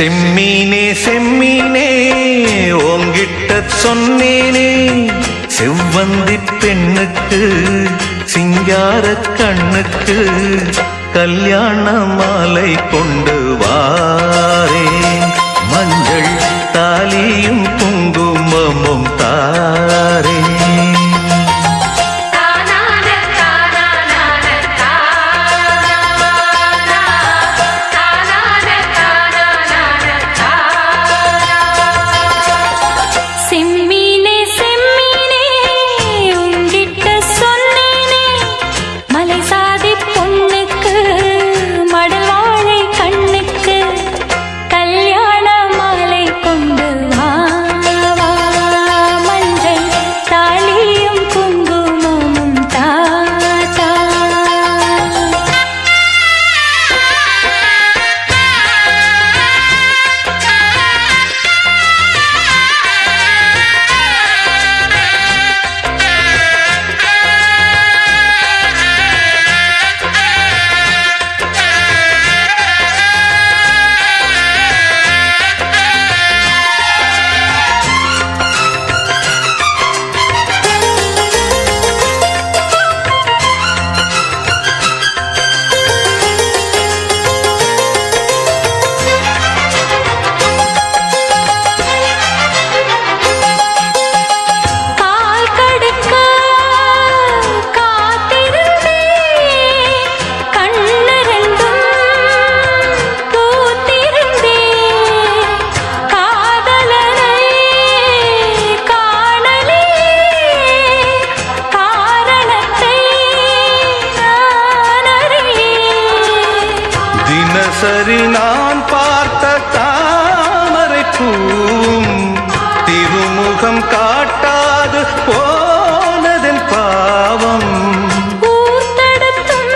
செம்மீனே செம்மீனே ஓங்கிட்ட சொன்னேனே. செவ்வந்தி பெண்ணுக்கு சிங்கார கண்ணுக்கு கல்யாண மாலை கொண்டு வாரே. தினசரி நான் பார்த்த தாமரை பூவும் திருமுகம் காட்டாது போனதன் பாவம். ஊர் தடுத்தும்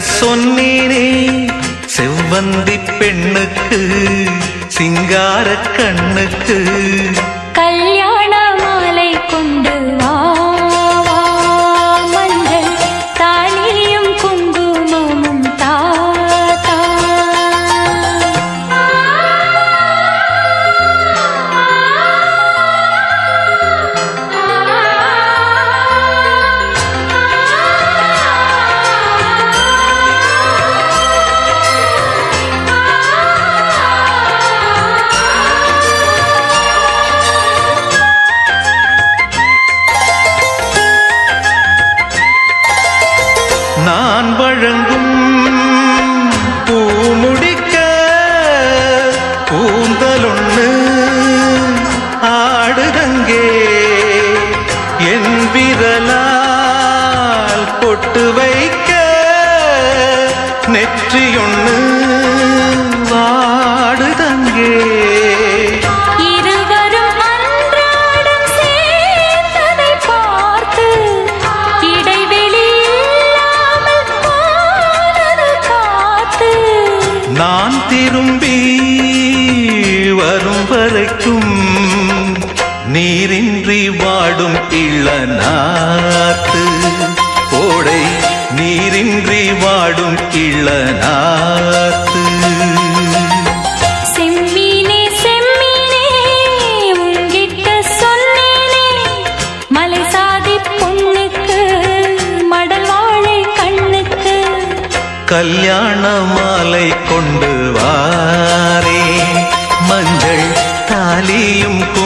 சொன்னீரே செவ்வந்தி பெண்ணுக்கு சிங்கார கண்ணுக்கு. வழங்கும் பூ முடிக்க கூந்தலொண்ணு ஆடுதங்கே என் விரலால் பொட்டு வைக்க நான் திரும்பி வரும் வரைக்கும் நீரின்றி வாடும் இளநாத்து. கோடை நீரின்றி வாடும் இளநாத்து. கல்யாண மாலை கொண்டு வாரே. மஞ்சள் தாலியும் கொ